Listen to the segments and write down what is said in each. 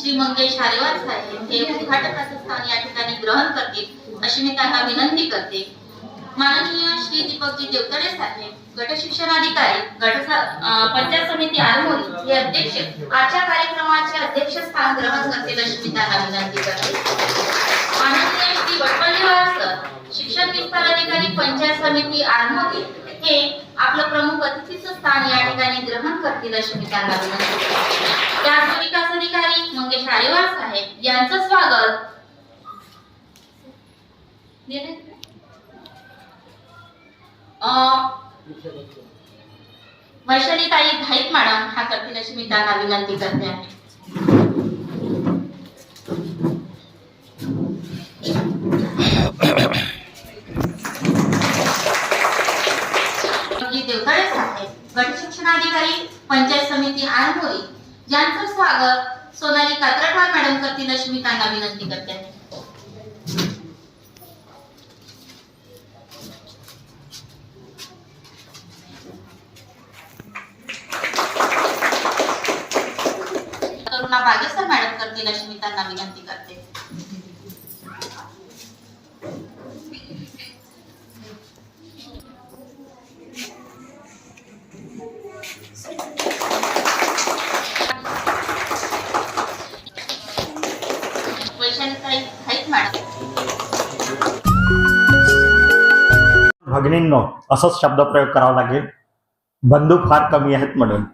श्री मंगेश हारेवार साहेब हे उद्घाटकाचं स्थान या ठिकाणी ग्रहण करतील अशी मी त्यांना विनंती करते. माननीय श्री दीपकजी देवतडे साहेब गट शिक्षणाधिकारी गट पंचायत समिती आरमोरी हे अध्यक्ष आजच्या कार्यक्रमाचे अध्यक्षस्थान ग्रहण करतील अशी मी त्यांना विनंती करते. माननीय श्री वटपल्लीवार सर शिक्षण विस्तार अधिकारी पंचायत समिती आरमोरी हे आपलं प्रमुख अतिथीचं स्थान या ठिकाणी ग्रहण करतील अशी मी त्यांना विनंती त्याच विकास अधिकारी मंगेश आरेवार साहेब यांचं स्वागत. अं, वैशालीताई घाईत मॅडम हा करतील अशी मी त्यांना विनंती करते. आहे जी देवतळे साहेब शिक्षणाधिकारी पंचायत समिती आरमोरी यांचं स्वागत सोनाली कात्रटवार मॅडम करतील अशी मी त्यांना विनंती करते आहे. करुणा बागेसर मॅडम करतील अशी मी त्यांना विनंती करते भगिनींनो असंच शब्दप्रयोग करावा लागेल. बंधू फार कमी आहेत म्हणून.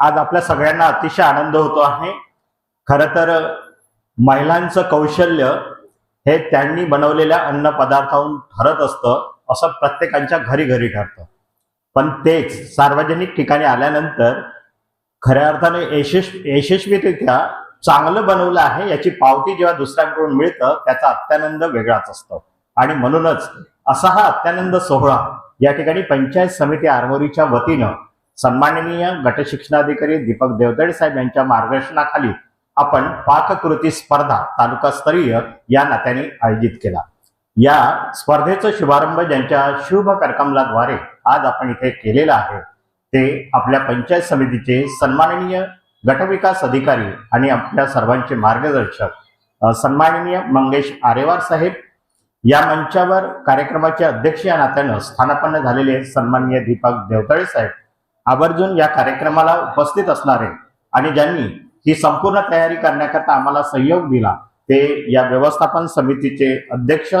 आज आपल्या सगळ्यांना अतिशय आनंद होतो आहे. खरं तर महिलांचं कौशल्य हे त्यांनी बनवलेल्या अन्न पदार्थाहून ठरत असतं असं प्रत्येकाच्या घरी घरी ठरतं. पण तेच सार्वजनिक ठिकाणी आल्यानंतर खऱ्या अर्थाने यशस्व यशस्वीरित्या चांगलं बनवलं आहे याची पावती जेव्हा दुसऱ्यांकडून मिळतं त्याचा अत्यानंद वेगळाच असतो. आणि म्हणूनच असा हा अत्यानंद सोहळा या ठिकाणी पंचायत समिती आरमोरीच्या वतीनं सन्माननीय गटशिक्षणाधिकारी दीपक देवतडे साहेब यांच्या मार्गदर्शनाखाली आपण पाककृती स्पर्धा तालुकास्तरीय या नात्याने आयोजित केला. या स्पर्धेचा शुभारंभ ज्यांच्या शुभ कार्यक्रमाद्वारे आज आपण इथे केलेला आहे ते आपल्या पंचायत समितीचे सन्माननीय गटविकास अधिकारी आणि आपल्या सर्वांचे मार्गदर्शक सन्माननीय मंगेश आरेवार साहेब या मंचावर कार्यक्रमाचे अध्यक्ष या नात्यानं स्थानापन्न झालेले सन्माननीय दीपक देवतळे साहेब. आवर्जून या कार्यक्रमाला उपस्थित असणारे आणि ज्यांनी ही संपूर्ण तयारी करण्याकरता आम्हाला सहयोग दिला ते या व्यवस्थापन समितीचे अध्यक्ष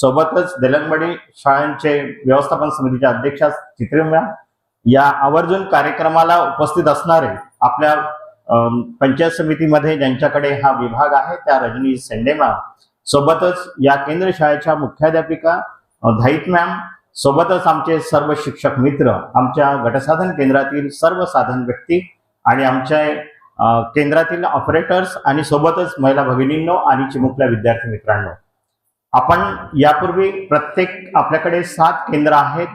सोबतच देलंगमडी शाळांचे व्यवस्थापन समितीचे अध्यक्ष चित्रिम्या या आवर्जून कार्यक्रमाला उपस्थित असणारे आपल्या पंचायत समितीमध्ये ज्यांच्याकडे हा विभाग आहे त्या रजनी सेंडेमा सोबतच या केंद्र शाळेच्या मुख्याध्यापिका धाईत मॅम सोबतच आमचे सर्व शिक्षक मित्र आमच्या गटसाधन केंद्रातील सर्व साधन व्यक्ती आणि आमच्या केंद्रातील ऑपरेटर्स आणि सोबतच महिला भगिनींनो आणि चिमुकल्या विद्यार्थी मित्रांनो. आपण यापूर्वी प्रत्येक आपल्याकडे सात केंद्र आहेत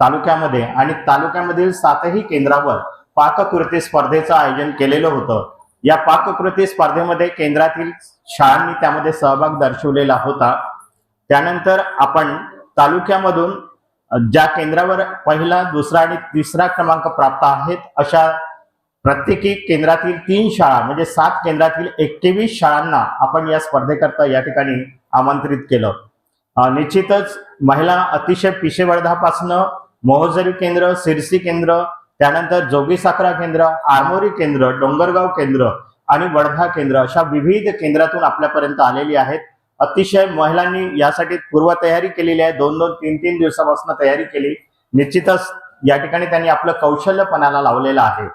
तालुक्यामध्ये आणि तालुक्यामधील सातही केंद्रावर पाककृती स्पर्धेचं आयोजन केलेलं होतं. या पाककृती स्पर्धेमध्ये केंद्रातील शाळांनी त्यामध्ये सहभाग दर्शवलेला होता. त्यानंतर आपण तालुक्यामधून ज्या केंद्रावर पहिला दुसरा आणि तिसरा क्रमांक प्राप्त आहेत अशा प्रत्येकी केंद्रातील तीन शाळा म्हणजे सात केंद्रातील एकवीस शाळांना आपण या स्पर्धेकरता या ठिकाणी आमंत्रित केलं. निश्चितच महिला अतिशय पिशेवर्धापासनं मोहजरी केंद्र सिरसी केंद्र त्यानंतर जोगी साखरा केंद्र आरमोरी केंद्र डोंगरगाव केंद्र आणि वडधा केंद्र अशा विविध केंद्रातून आपल्यापर्यंत आलेली आहेत. अतिशय महिलांनी यासाठी पूर्वतयारी केलेली आहे. दोन दोन तीन तीन दिवसापासून तयारी केली. निश्चितच या ठिकाणी त्यांनी आपलं कौशल्यपणाला लावलेलं आहे.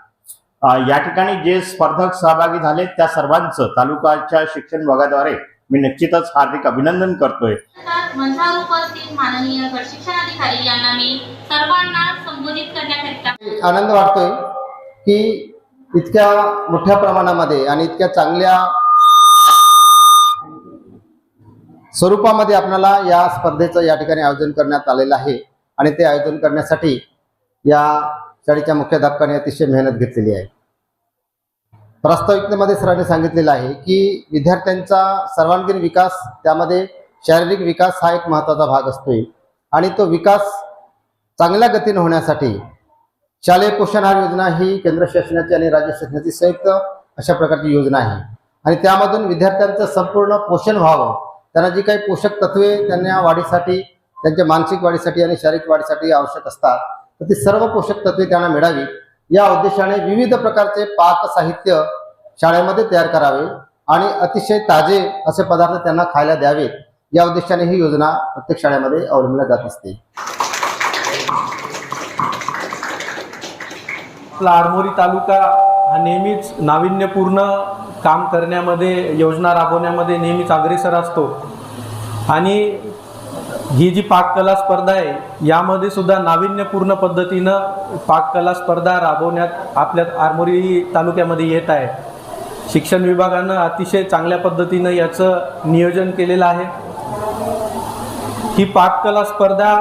या ठिकाणी जे स्पर्धक सहभागी झाले त्या सर्वांचं तालुकाच्या शिक्षण विभागाद्वारे मी निश्चितच हार्दिक अभिनंदन करतोय. तर मंचावर उपस्थित माननीय गटशिक्षणाधिकारी यांना मी सर्वांना संबोधित करण्याकरिता आनंद वाटतोय की इतक्या मोठ्या प्रमाणामध्ये आणि इतक्या चांगल्या स्वरूपामध्ये आपल्याला या स्पर्धेचं या ठिकाणी आयोजन करण्यात आलेलं आहे आणि ते आयोजन करण्यासाठी या शाळेच्या मुख्याध्यापकाने अतिशय मेहनत घेतलेली आहे. प्रास्ताविकतेमध्ये सरांनी सांगितलेलं आहे की विद्यार्थ्यांचा सर्वांगीण विकास त्यामध्ये शारीरिक विकास हा एक महत्त्वाचा भाग असतोय. आणि तो विकास चांगल्या गतीने होण्यासाठी शालेय पोषण आहार योजना ही केंद्र शासनाची आणि राज्य शासनाची संयुक्त अशा प्रकारची योजना आहे. आणि त्यामधून विद्यार्थ्यांचं संपूर्ण पोषण व्हावं. त्यांना जी काही पोषक तत्वे त्यांना वाढीसाठी त्यांच्या मानसिक वाढीसाठी आणि शारीरिक वाढीसाठी आवश्यक असतात तर ती सर्व पोषक तत्वे त्यांना मिळावी या उद्देशाने विविध प्रकारचे पाक साहित्य शाळेमध्ये तयार करावे आणि अतिशय ताजे असे पदार्थ त्यांना खायला द्यावेत. या उद्देशाने ही योजना प्रत्येक शाळेमध्ये अवलंबल्या जात असते. आपला आरमोरी तालुका हा नेहमीच नाविन्यपूर्ण काम करण्यामध्ये योजना राबवण्यामध्ये नेहमीच अग्रेसर असतो. आणि ही जी पाककला स्पर्धा आहे यामध्ये सुद्धा नाविन्यपूर्ण पद्धतीनं पाककला स्पर्धा राबवण्यात आपल्या आरमोरी तालुक्यामध्ये येत आहे. शिक्षण विभागानं अतिशय चांगल्या पद्धतीनं याचं नियोजन केलेलं आहे. ही पाककला स्पर्धा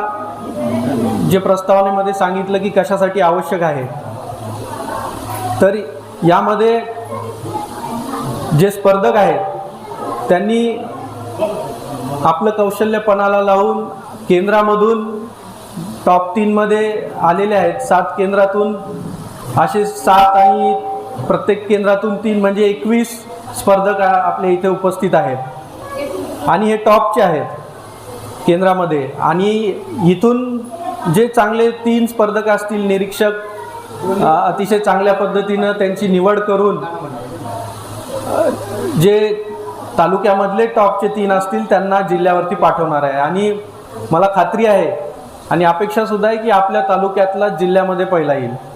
जे प्रस्तावनेमध्ये सांगितलं की कशासाठी आवश्यक आहे तर यामध्ये जे स्पर्धक आहेत त्यांनी आपलं कौशल्यपणाला लावून केंद्रामधून टॉप तीनमध्ये आलेले आहेत. सात केंद्रातून असे सात आणि प्रत्येक केंद्रातून तीन म्हणजे एकवीस स्पर्धक आपल्या इथे उपस्थित आहेत. आणि हे टॉपचे आहेत केंद्रामध्ये. आणि इथून जे चांगले तीन स्पर्धक असतील निरीक्षक अतिशय चांगल्या पद्धतीनं त्यांची निवड करून जे तालुक्यामधले टॉपचे तीन असतील त्यांना जिल्ह्यावरती पाठवणार आहे. आणि मला खात्री आहे आणि अपेक्षा सुद्धा आहे की आपल्या तालुक्यातला जिल्ह्यामध्ये पहिला येईल.